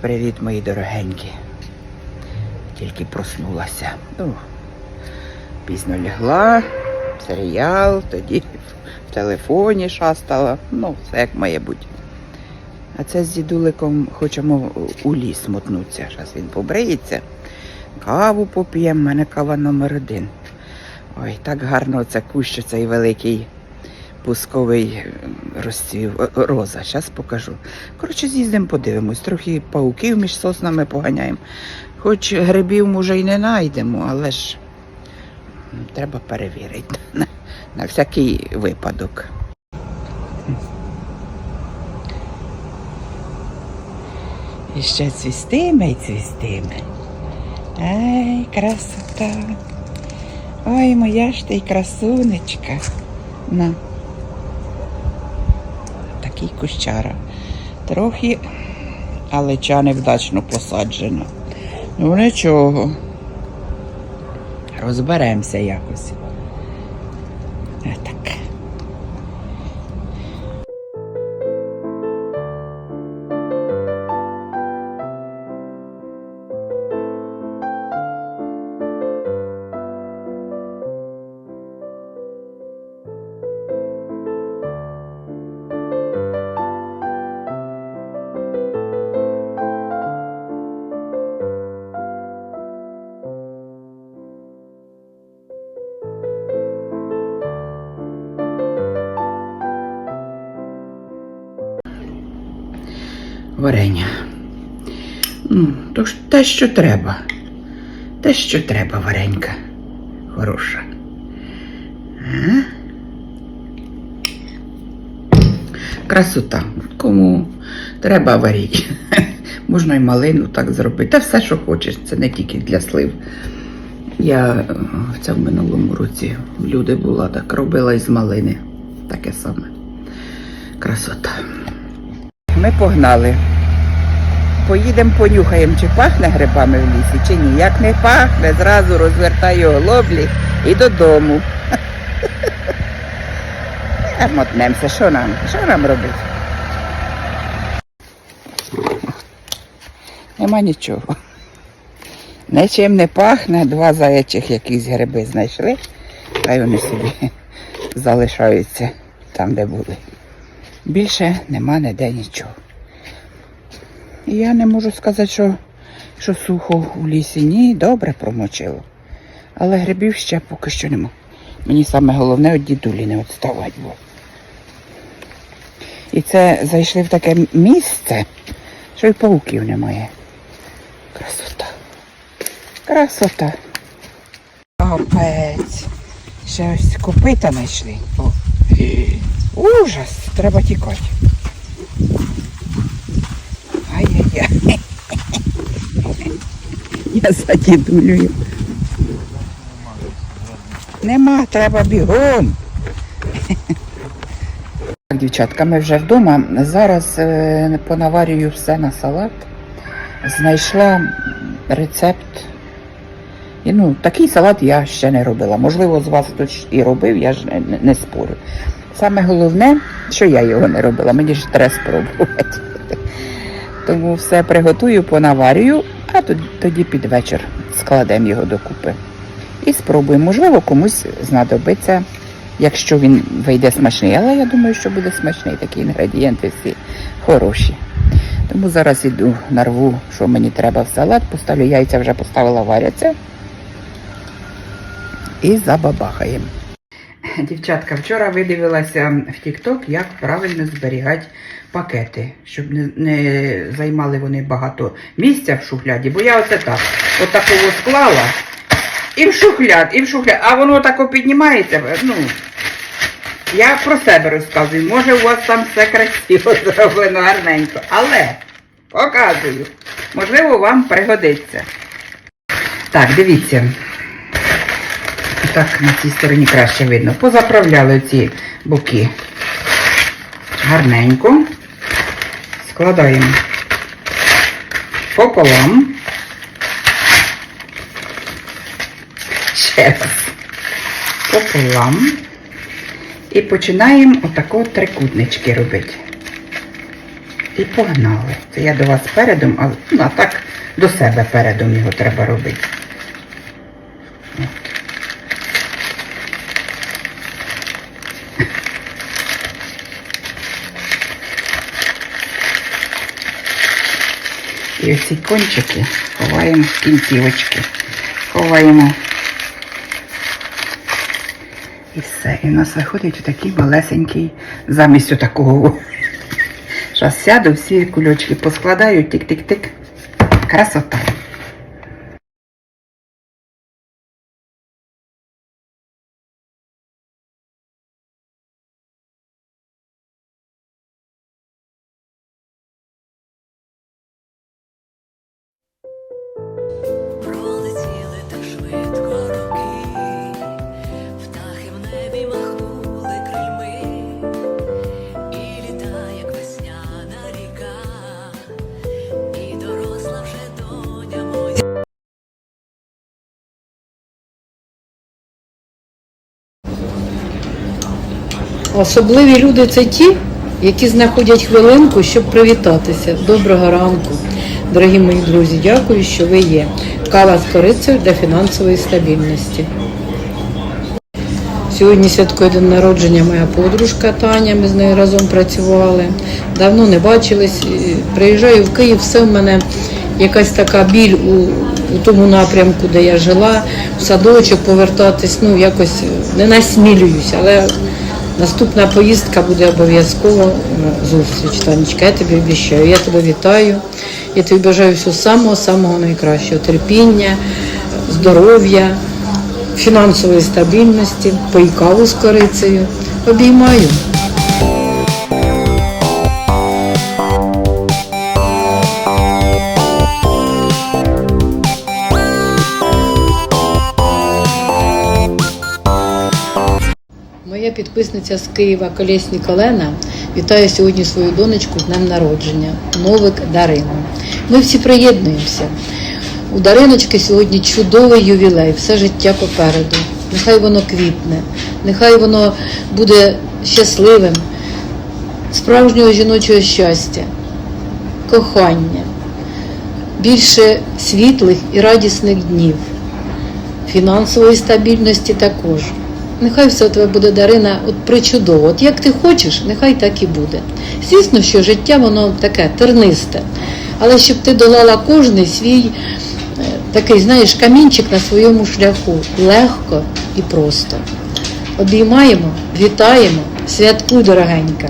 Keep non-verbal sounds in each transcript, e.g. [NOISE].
Привіт, мої дорогенькі. Тільки проснулася. Ну, пізно лягла, серіал, тоді в телефоні шастала. Ну, все як має бути. А це з дідуликом хочемо у ліс мотнутися. Зараз він побриється. Каву поп'ємо, в мене кава номер один. Ой, так гарно це кущ, цей великий пусковий ем, розцвів е, роза. Зараз покажу. Коротше, з'їздимо, подивимось. Трохи пауків між соснами поганяємо. Хоч грибів, може, і не знайдемо, але ж треба перевірити [LAUGHS] на, на всякий випадок. І ще цвістиме і цвістиме. Ай, красота. Ой, моя ж ти красунечка. На. Такий кущара. Трохи, але ча невдачно посаджена. Ну нічого. Розберемося якось. Варення. Ну, то ж те, що треба. Те, що треба, варенька. Хороша. А? Красота. Кому треба варіть. [LAUGHS] Можна і малину так зробити. Та все, що хочеш, це не тільки для слив. Я е, це в минулому році в люди була, так робила із малини. Таке саме. Красота. Ми погнали. Поїдемо, понюхаємо, чи пахне грибами в лісі, чи ні. Як не пахне, зразу розвертаю голоблі і додому. [LAUGHS] Мотнемося, що нам? Що нам робити? Нема нічого. Нічим не пахне, два заячих якісь гриби знайшли, хай вони собі залишаються там, де були. Більше нема ніде нічого. Я не можу сказати, що, що сухо у лісі. Ні, добре промочило. Але грибів ще поки що нема. Мені саме головне від дідулі не відставати було. І це зайшли в таке місце, що й пауків немає. Красота. Красота. Капець. Ще ось копита знайшли. Ужас, треба тікати. Я за дідулею. Нема, треба бігом. Так, [LAUGHS] дівчатка, ми вже вдома. Зараз е, понаварюю все на салат. Знайшла рецепт. І, ну, такий салат я ще не робила. Можливо, з вас хтось і робив, я ж не, не спорю. Саме головне, що я його не робила, мені ж треба спробувати. Тому все приготую, понаварюю, а тоді, під вечір складемо його докупи. І спробуємо. Можливо, комусь знадобиться, якщо він вийде смачний. Але я думаю, що буде смачний. Такі інгредієнти всі хороші. Тому зараз іду нарву, що мені треба в салат, поставлю яйця, вже поставила варяться. І забабахаємо. Дівчатка, вчора видивилася в TikTok, як правильно зберігати пакети, щоб не, займали вони багато місця в шухляді. Бо я оце так, отакого склала і в шухляд, і в шухляд. А воно тако піднімається. Ну, я про себе розказую. Може, у вас там все красиво [LAUGHS] зроблено гарненько. Але показую. Можливо, вам пригодиться. Так, дивіться. Так, на цій стороні краще видно. Позаправляли ці боки гарненько. Складаємо пополам. Ще раз. Пополам. І починаємо отако трикутнички робити. І погнали. Це я до вас передом, а, ну, а так до себе передом його треба робити. І оці ці кончики ховаємо в кінцівочки. Ховаємо. І все. І в нас виходить такий малесенький замість отакого. Зараз сяду, всі кульочки поскладаю, тик-тик-тик. Красота. Особливі люди це ті, які знаходять хвилинку, щоб привітатися. Доброго ранку, дорогі мої друзі. Дякую, що ви є. Кава з корицею для фінансової стабільності. Сьогодні святкує день народження моя подружка Таня. Ми з нею разом працювали. Давно не бачились. Приїжджаю в Київ, все в мене якась така біль у, у тому напрямку, де я жила, в садочок повертатись. Ну якось не насмілююсь, але наступна поїздка буде обов'язково е, зустріч. Танечка, я тобі обіцяю. Я тебе вітаю. Я тобі бажаю всього самого самого найкращого терпіння, здоров'я фінансової стабільності, пий з корицею. Обіймаю. Моя підписниця з Києва Колєснік Олена вітає сьогодні свою донечку з днем народження, Новик Дарину. Ми всі приєднуємося. У Дариночки сьогодні чудовий ювілей, все життя попереду. Нехай воно квітне, нехай воно буде щасливим, справжнього жіночого щастя, кохання, більше світлих і радісних днів, фінансової стабільності також. Нехай все тебе буде Дарина от причудово. От як ти хочеш, нехай так і буде. Звісно, що життя воно таке тернисте. Але щоб ти долала кожний свій е, такий, знаєш, камінчик на своєму шляху легко і просто. Обіймаємо, вітаємо, святкуй, дорогенька.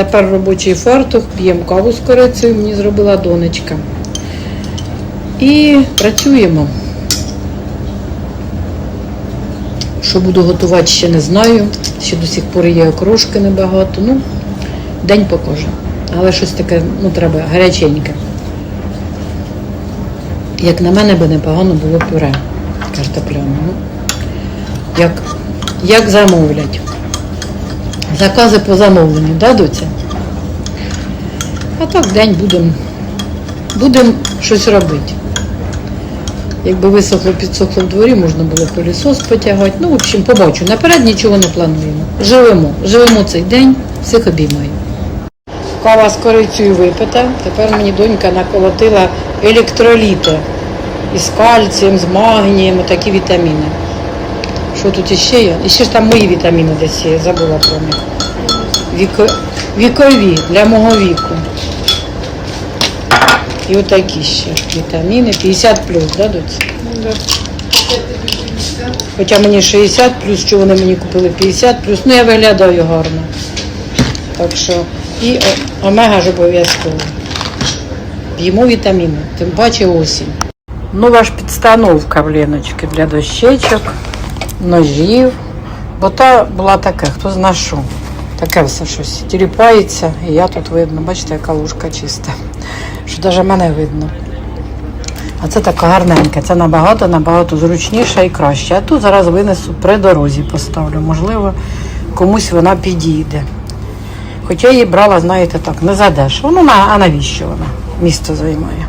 Тепер робочий фартух, п'ємо каву з корицею, мені зробила донечка. І працюємо. Що буду готувати, ще не знаю. Ще до сих пор є окрошки небагато. Ну, день покаже. Але щось таке, ну, треба гаряченьке. Як на мене би непогано було пюре картопляне. Ну, як, як замовлять. Закази по замовленню, да, доця? А так день будемо будем щось робити. Якби висохло, підсохло в дворі, можна було пилісос потягати. Ну, в общем, побачу. Наперед нічого не плануємо. Живемо. Живемо цей день, всіх обіймаю. Кава з корицею випита. Тепер мені донька наколотила електроліти із кальцієм, з магнієм, такі вітаміни. Що тут іще є? І ще ж там мої вітаміни десь є, забула про них. Віко... Вікові для мого віку. І отакі ще вітаміни. 50 плюс, да, доці? Хоча мені 60 плюс, що вони мені купили 50 плюс, ну я виглядаю гарно. Так що і омега ж обов'язково. П'ємо вітаміни, тим паче осінь. Нова ж підстановка в Леночки для дощечок, ножів. Бо та була таке, хто зна що. Таке все щось тіліпається, і я тут видно, бачите, яка ложка чиста. Що навіть мене видно. А це така гарненька, це набагато, набагато зручніше і краще. А тут зараз винесу при дорозі поставлю. Можливо, комусь вона підійде. Хоча я її брала, знаєте, так, не задеш. Ну, на, а навіщо вона? Місце займає.